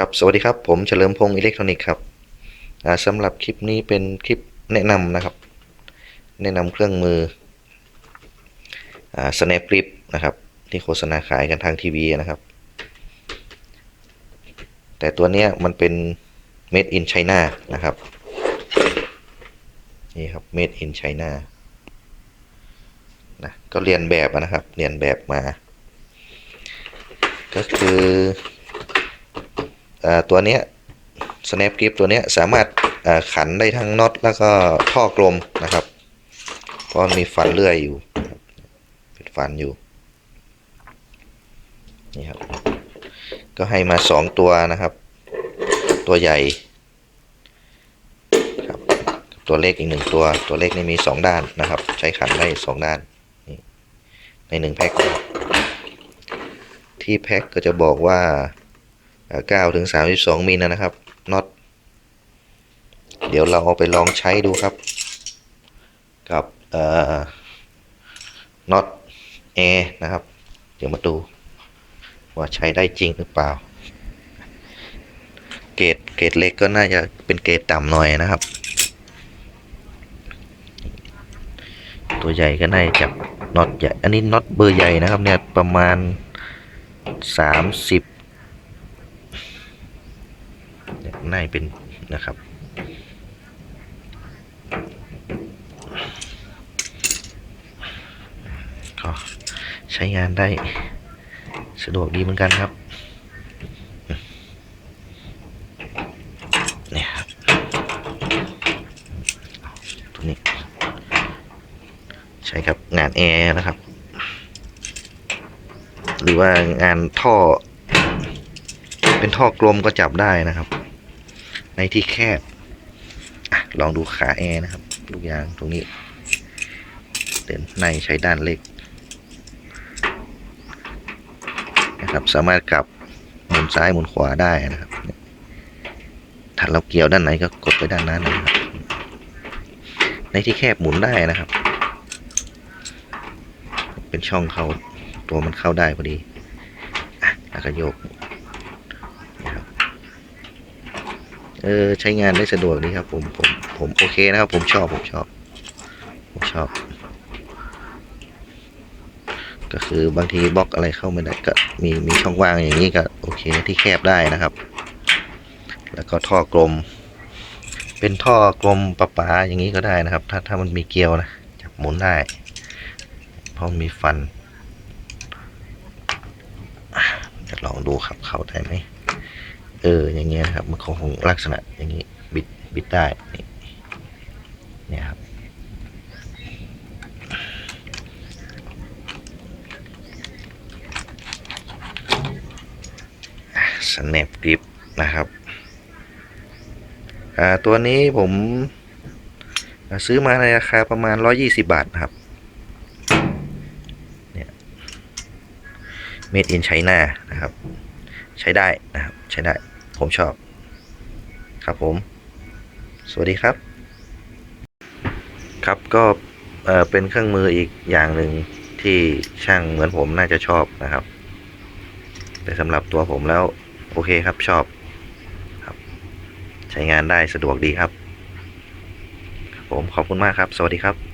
ครับ สวัสดีครับ ผมเฉลิมพงศ์อิเล็กทรอนิกส์ครับสำหรับคลิปนี้เป็นคลิปแนะนำนะครับ แนะนำเครื่องมืออ Snap Grip นะครับ ที่โฆษณาขายกันทางทีวีนะครับ แต่ตัวนี้มันเป็น made in China นะครับ นี่ครับ made in China นะก็เรียนแบบนะครับ เรียนแบบมา ก็คือ ตัวเนี้ย snap grip ตัวเนี้ยสามารถขันได้ทั้งน็อตแล้วก็ท่อกลมนะครับ เพราะมีฟันเลื่อยอยู่เป็นฟันอยู่นี่ครับก็ให้มาสองตัวนะครับ ตัวใหญ่ครับตัวเล็กอีกหนึ่งตัวตัวเล็กนี่มีสองด้านนะครับ ใช้ขันได้สองด้านในหนึ่งแพ็คที่แพ็คก็จะบอกว่า 9ถึง32มิลนะครับน็อตเดี๋ยวเราเอาไปลองใช้ดูครับ กับน็อตแอร์นะครับ เดี๋ยวมาดู ว่าใช้ได้จริงหรือเปล่า เกรดเกรดเล็กก็น่าจะเป็นเกรดต่ำหน่อยนะครับ ตัวใหญ่ก็น่าจะจับน็อตใหญ่ อันนี้น็อตเบอร์ใหญ่นะครับเนี่ยประมาณ 30 น่าจะเป็นนะครับ ก็ใช้งานได้สะดวกดีเหมือนกันครับเนี่ยครับตัวนี้ ใช้กับงานแอร์นะครับ หรือว่างานท่อ เป็นท่อกลมก็จับได้นะครับ ในที่แคบอลองดูขาแอร์นะครับ ลูกยางตรงนี้เด่นในใช้ด้านเล็กนะครับสามารถกลับหมุนซ้ายหมุนขวาได้นะครับถ้าเราเกี่ยวด้านไหนก็กดไปด้านนั้นนะครับ ในที่แคบหมุนได้นะครับ เป็นช่องเข้าตัวมันเข้าได้พอดีอะแล้วก็โยก เออใช้งานได้สะดวกดีครับ ผมผมผมโอเคนะครับ ผมชอบผมชอบ ผมชอบ ก็คือบางทีบล็อกอะไรเข้าไม่ได้ก็มีมีช่องว่างอย่างนี้ก็โอเคที่แคบได้นะครับ แล้วก็ท่อกลม เป็นท่อกลมประปาอย่างนี้ก็ได้นะครับ ถ้าถ้ามันมีเกลียวนะจับหมุนได้เพราะมีฟันจะลองดูครับเข้าได้ไหม เอออย่างเงี้ยนะครับมันคงคงลักษณะอย่างนี้บิดบิดได้นี่เนี่ยครับสแนปกริปนะครับตัวนี้ผมซื้อมาในราคาประมาณ 120 บาทนะครับเนี่ย made in China นะครับ ใช้ได้นะครับ ใช้ได้ ผมชอบ ครับผม สวัสดีครับ ครับก็เป็นเครื่องมืออีกอย่างหนึ่งที่ช่างเหมือนผมน่าจะชอบนะครับ แต่สำหรับตัวผมแล้ว โอเคครับชอบครับ ใช้งานได้สะดวกดีครับ ผมขอบคุณมากครับ สวัสดีครับ